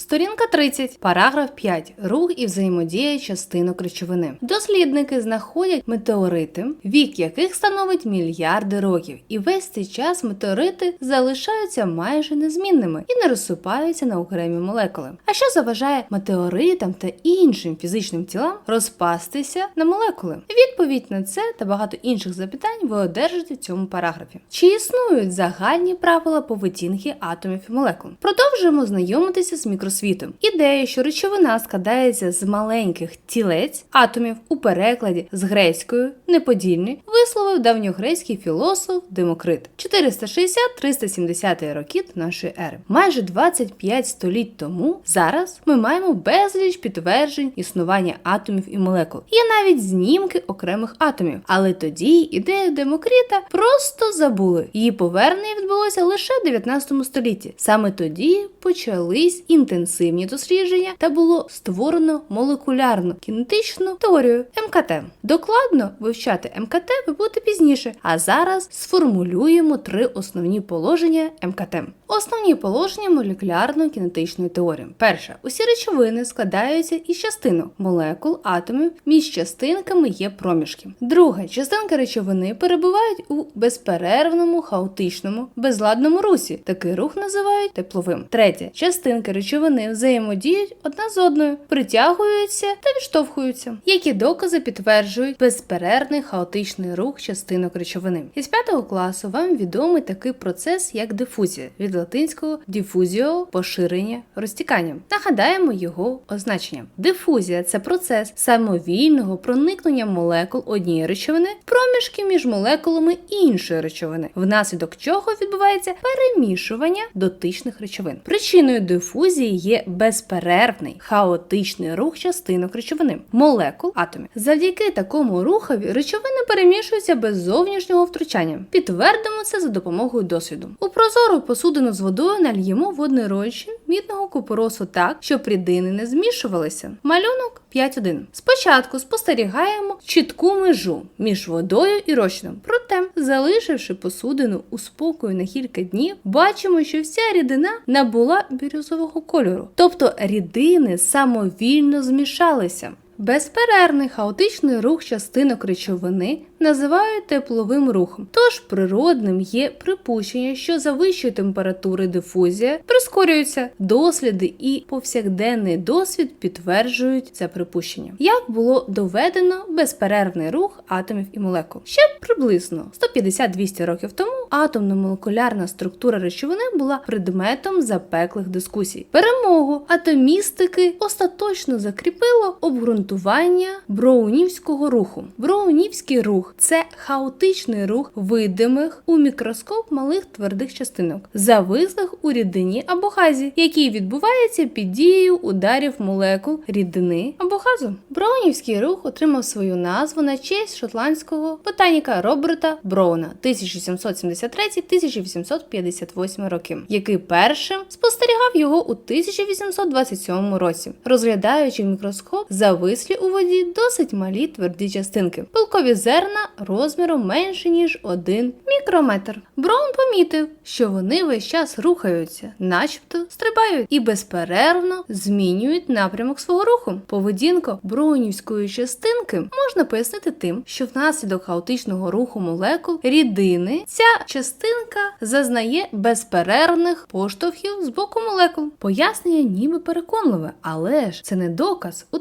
Сторінка 30, параграф 5. Рух і взаємодія частинок речовини. Дослідники знаходять метеорити, вік яких становить мільярди років, і весь цей час метеорити залишаються майже незмінними і не розсипаються на окремі молекули. А що заважає метеоритам та іншим фізичним тілам розпастися на молекули? Відповідь на це та багато інших запитань ви одержите в цьому параграфі. Чи існують загальні правила поведінки атомів і молекул? Продовжуємо знайомитися з мікросвітом. Ідея, що речовина складається з маленьких тілець атомів у перекладі з грецькою неподільні, висловив давньогрецький філософ Демокрит 460-370 років нашої ери. Майже 25 століть тому зараз ми маємо безліч підтверджень існування атомів і молекул. Є навіть знімки окремих атомів. Але тоді ідею Демокріта просто забули. Її повернення відбулося лише в 19 столітті. Саме тоді почались інтенсивні дослідження та було створено молекулярну кінетичну теорію МКТ. Докладно вивчати МКТ ви будете пізніше. А зараз сформулюємо три основні положення МКТ. Основні положення молекулярної кінетичної теорії. Перше, усі речовини складаються із частинок молекул, атомів. Між частинками є проміжки. Друге, частинки речовини перебувають у безперервному, хаотичному, безладному русі. Такий рух називають тепловим. Третє, частинки речовини взаємодіють одна з одною, притягуються та відштовхуються. Які докази підтверджують безперервний хаотичний рух частинок речовини? Із п'ятого класу вам відомий такий процес, як дифузія від латинського дифузіо поширення розтікання. Нагадаємо його означення. Дифузія це процес самовільного проникнення молекул однієї речовини в проміжки між молекулами іншої речовини, внаслідок чого відбувається перемішування дотичних речовин. Причиною дифузії є безперервний хаотичний рух частинок речовини, молекул атомів. Завдяки такому рухові речовини перемішуються без зовнішнього втручання. Підтвердимо це за допомогою досвіду. У прозору посудину з водою нальємо водний розчин мідного купоросу так, щоб рідини не змішувалися. Малюнок 5.1. Спочатку спостерігаємо чітку межу між водою і розчином. Проте, залишивши посудину у спокою на кілька днів, бачимо, що вся рідина набула бірюзового кольору, тобто рідини самовільно змішалися. Безперервний хаотичний рух частинок речовини називають тепловим рухом. Тож природним є припущення, що за вищої температури дифузія прискорюється. Досліди і повсякденний досвід підтверджують це припущення. Як було доведено безперервний рух атомів і молекул? Ще приблизно 150-200 років тому атомно-молекулярна структура речовини була предметом запеклих дискусій. Перемогу атомістики остаточно закріпило обґрунтування броунівського руху. Броунівський рух це хаотичний рух видимих у мікроскоп малих твердих частинок, завислих у рідині або газі, який відбувається під дією ударів молекул рідини або газу. Броунівський рух отримав свою назву на честь шотландського ботаніка Роберта Броуна 1773-1858 роки, який першим спостерігав його у 1827 році, розглядаючи мікроскоп завислі у воді досить малі тверді частинки, пилкові зерна розміром менше ніж 1 мікрометр. Браун помітив, що вони весь час рухаються, начебто стрибають і безперервно змінюють напрямок свого руху. Поведінку броунівської частинки можна пояснити тим, що внаслідок хаотичного руху молекул рідини ця частинка зазнає безперервних поштовхів з боку молекул. Пояснення ніби переконливе, але ж це не доказ. У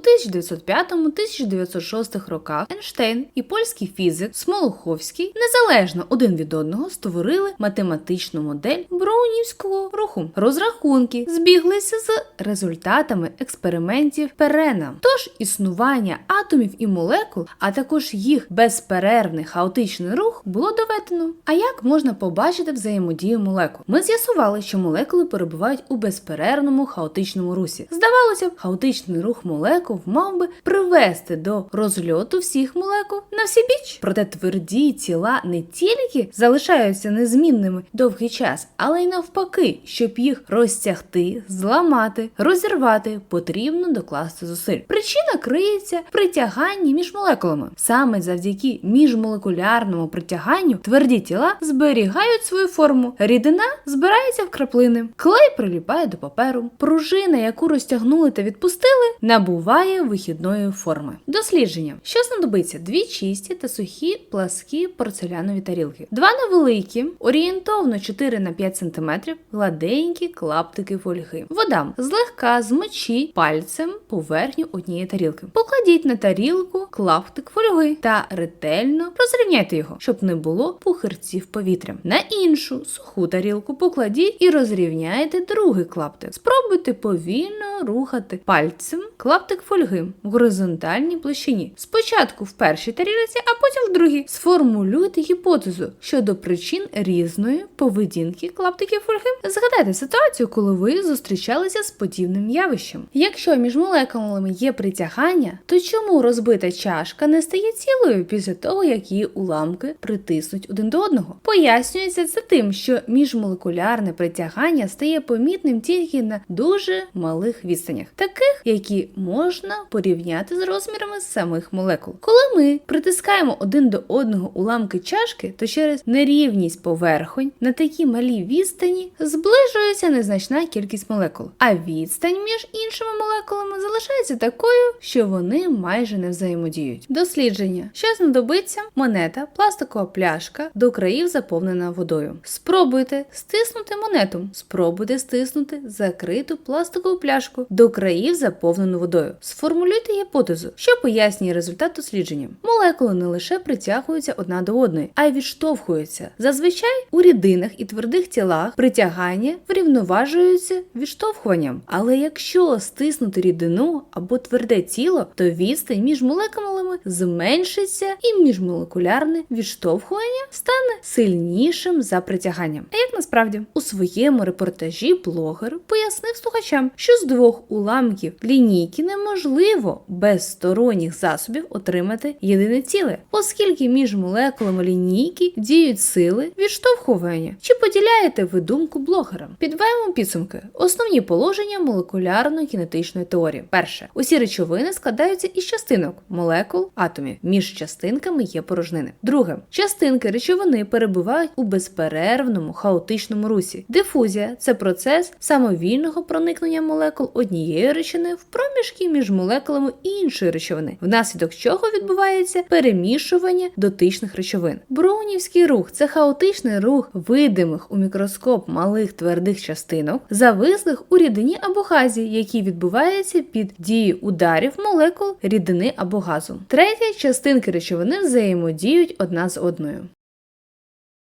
1905-1906 роках Ейнштейн і польський фізик Смолуховський незалежно один від одного створили математичну модель броунівського руху. Розрахунки збіглися з результатами експериментів Перена. Тож існування атомів і молекул, а також їх безперервний хаотичний рух було доведено. А як можна побачити взаємодію молекул? Ми з'ясували, що молекули перебувають у безперервному хаотичному русі. Здавалося б, хаотичний рух молекул мав би привести до розльоту всіх молекул на всі біч. Проте тверді тіла не тільки залишаються незмінними довгий час, але й навпаки, щоб їх розтягти, зламати, розірвати, потрібно докласти зусиль. Причина криється в притяганні між молекулами. Саме завдяки міжмолекулярному притяганню тверді тіла зберігають свою форму. Рідина збирається в краплини, клей приліпає до паперу. Пружина, яку розтягнули та відпустили, набуває вихідної форми. Дослідження: що знадобиться дві чисті та сухі пласкі порцелянові тарілки, два невеликі, орієнтовно 4 на 5 см, гладенькі клаптики фольги. Вода злегка змочіть пальцем поверхню однієї тарілки. Покладіть на тарілку клаптик фольги та ретельно розрівняйте його, щоб не було пухирців повітря. На іншу суху тарілку покладіть і розрівняйте другий клаптик. Спробуйте повільно рухати пальцем клаптик фольги горизонтальній площині. Спочатку в першій тарілці, а потім в другій. Сформулюйте гіпотезу щодо причин різної поведінки клаптиків фольги. Згадайте ситуацію, коли ви зустрічалися з подібним явищем. Якщо між молекулами є притягання, то чому розбита чашка не стає цілою після того, як її уламки притиснуть один до одного? Пояснюється це тим, що міжмолекулярне притягання стає помітним тільки на дуже малих відстанях, таких, які можна порівняти з розмірами самих молекул. Коли ми притискаємо один до одного уламки чашки, то через нерівність поверхонь на такій малій відстані зближується незначна кількість молекул, а відстань між іншими молекулами залишається такою, що вони майже не взаємодіють. Дослідження, що знадобиться монета, пластикова пляшка до країв заповнена водою. Спробуйте стиснути монету, спробуйте стиснути закриту пластикову пляшку до країв заповнену водою. Сформулюйте гіпотезу, що пояснює результат дослідження. Молекули не лише притягуються одна до одної, а й відштовхуються. Зазвичай у рідинах і твердих тілах притягання врівноважуються відштовхуванням. Але якщо стиснути рідину або тверде тіло, то відстань між молекулами зменшиться і міжмолекулярне відштовхування стане сильнішим за притяганням. А як насправді у своєму репортажі блогер пояснив слухачам, що з двох уламків лінійки неможливо без сторонніх засобів отримати єдине ціле, оскільки між молекулами лінійки діють сили відштовхування. Чи поділяєте ви думку блогера? Підведемо підсумки. Основні положення молекулярної кінетичної теорії. Перше, усі речовини складаються із частинок молекул атомів. Між частинками є порожнини. Друге, частинки речовини перебувають у безперервному хаотичному русі. Дифузія це процес самовільного проникнення молекул однієї речовини в проміжки між молекулами іншої речовини, внаслідок чого відбувається перемішування дотичних речовин. Броунівський рух це хаотичний рух видимих у мікроскоп малих твердих частинок, завислих у рідині або газі, які відбуваються під дією ударів молекул рідини або газу. Третє частинки речовини взаємодіють одна з одною.